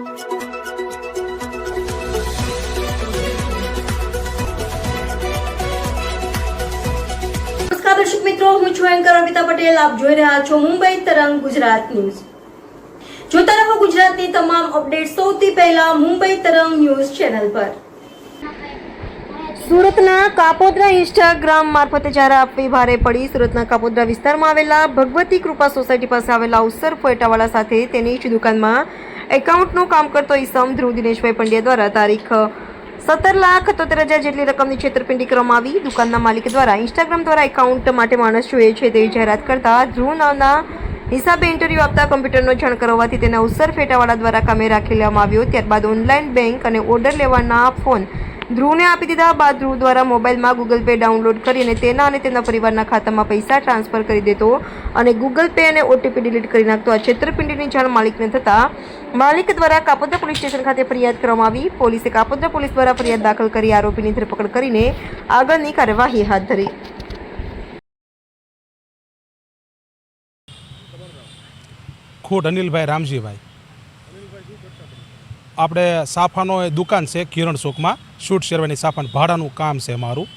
દર્શક મિત્રો, હું છું એન્કર અમિતા પટેલ. આપ જોઈ રહ્યા છો મુંબઈ તરંગ ગુજરાત ન્યૂઝ. જોતા રહો ગુજરાતની તમામ અપડેટ સૌથી પહેલા મુંબઈ તરંગ ન્યૂઝ ચેનલ પર. સુરતના કાપોદ્રા ઇન્સ્ટાગ્રામ મારફતે જ્યારે આપવી ભારે પડી, સુરતના કાપોદ્રા વિસ્તારમાં આવેલા ભગવતી કૃપા સોસાયટી પાસે આવેલા અવસર ફોયટાવાળા સાથે તેની જ દુકાનમાં એકાઉન્ટનું કામ કરતો ઈસમ ધ્રુવ દિનેશભાઈ પંડ્યા દ્વારા તારીખ સત્તર લાખ તોતેર હજાર જેટલી રકમની છેતરપિંડી કરવામાં આવી દુકાનના માલિક દ્વારા. ઇન્સ્ટાગ્રામ દ્વારા એકાઉન્ટ માટે માણસ જોઈએ છે તેવી જાહેરાત કરતા ધ્રુવ નામના હિસાબે ઇન્ટરવ્યૂ આપતા કમ્પ્યુટરનો જાણ કરવાથી તેના અવસર ફેટાવાળા દ્વારા કામે રાખી લેવામાં આવ્યો. ત્યારબાદ ઓનલાઈન બેંક અને ઓર્ડર લેવાના ફોન ધ્રુવને આપી દીધા બાદ ધ્રુવ દ્વારા મોબાઈલમાં ગૂગલ પે ડાઉનલોડ કરીને તેના અને તેના પરિવારના ખાતામાં પૈસા ટ્રાન્સફર કરી દેતો અને ગૂગલ પે અને ઓટીપી ડિલીટ કરી નાખતો. આ છેતરપિંડીની જાણ માલિકને થતાં માલિક દ્વારા કાપોદ્રા પોલીસ સ્ટેશન ખાતે ફરિયાદ કરવામાં આવી. પોલીસે કાપોદ્રા પોલીસ દ્વારા ફરિયાદ દાખલ કરી. આરોપીની ધરપકડ કરીને આગળની કાર્યવાહી હાથ ધરી. ખોટ અનિલભાઈ રામજીભાઈ. આપણે સાફાનો એ દુકાન છે કિરણ ચોકમાં શૂટ શેરવાની સાફાન ભાડાનું કામ છે મારું.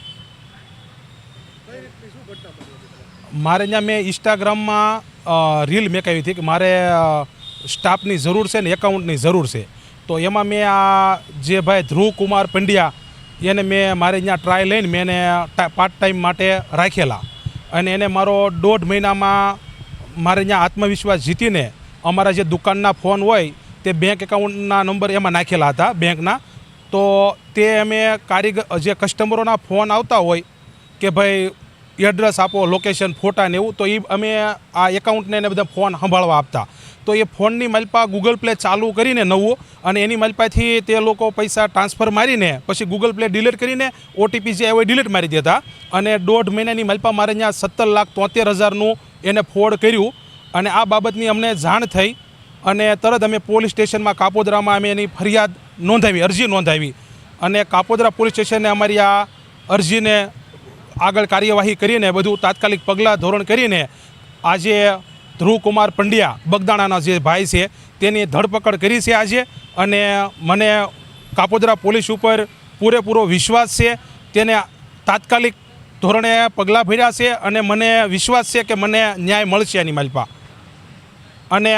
મારે ત્યાં મેં ઇન્સ્ટાગ્રામમાં રીલ મેકાવી હતી કે મારે સ્ટાફની જરૂર છે ને એકાઉન્ટની જરૂર છે. તો એમાં મેં આ જે ભાઈ ધ્રુવ કુમાર પંડ્યા, એને મેં મારે ત્યાં ટ્રાય લઈને મેં એને પાર્ટ ટાઈમ માટે રાખેલા. અને એને મારો દોઢ મહિનામાં મારે ત્યાં આત્મવિશ્વાસ જીતીને અમારા જે દુકાનના ફોન હોય તે બેંક એકાઉન્ટના નંબર એમાં નાખેલા હતા બેંકના તો તે અમે કારીગર જે કસ્ટમરોના ફોન આવતા હોય કે ભાઈ એડ્રેસ આપો લોકેશન ફોટા ને એવું, તો એ અમે આ એકાઉન્ટને એને બધા ફોન સંભાળવા આપતા. તો એ ફોનની મલપા ગૂગલ પ્લે ચાલુ કરીને નવું અને એની મલપાથી તે લોકો પૈસા ટ્રાન્સફર મારીને, પછી ગૂગલ પ્લે ડિલીટ કરીને ઓટીપી જે હોય ડિલીટ મારી દેતા. અને દોઢ મહિનાની મલપા મારે ત્યાં સત્તર લાખ તોતેર હજારનું એને ફોડ કર્યું. અને આ બાબતની અમને જાણ થઈ. અને તરત અમે પોલીસ સ્ટેશનમાં કાપોદરામાં અમે એની ફરિયાદ નોંધાવી, અરજી નોંધાવી. અને કાપોદરા પોલીસ સ્ટેશને અમારી આ અરજીને આગળ કાર્યવાહી કરીને, બધું તાત્કાલિક પગલાં, ધોરણ કરીને આજે ધ્રુવકુમાર પંડ્યા, બગદાણાના જે ભાઈ છે, તેની ધરપકડ કરી છે આજે. અને મને કાપોદરા પોલીસ ઉપર પૂરેપૂરો વિશ્વાસ છે, તેને તાત્કાલિક ધોરણે પગલાં ભર્યા છે અને મને વિશ્વાસ છે કે મને ન્યાય મળશે એની માલપા અને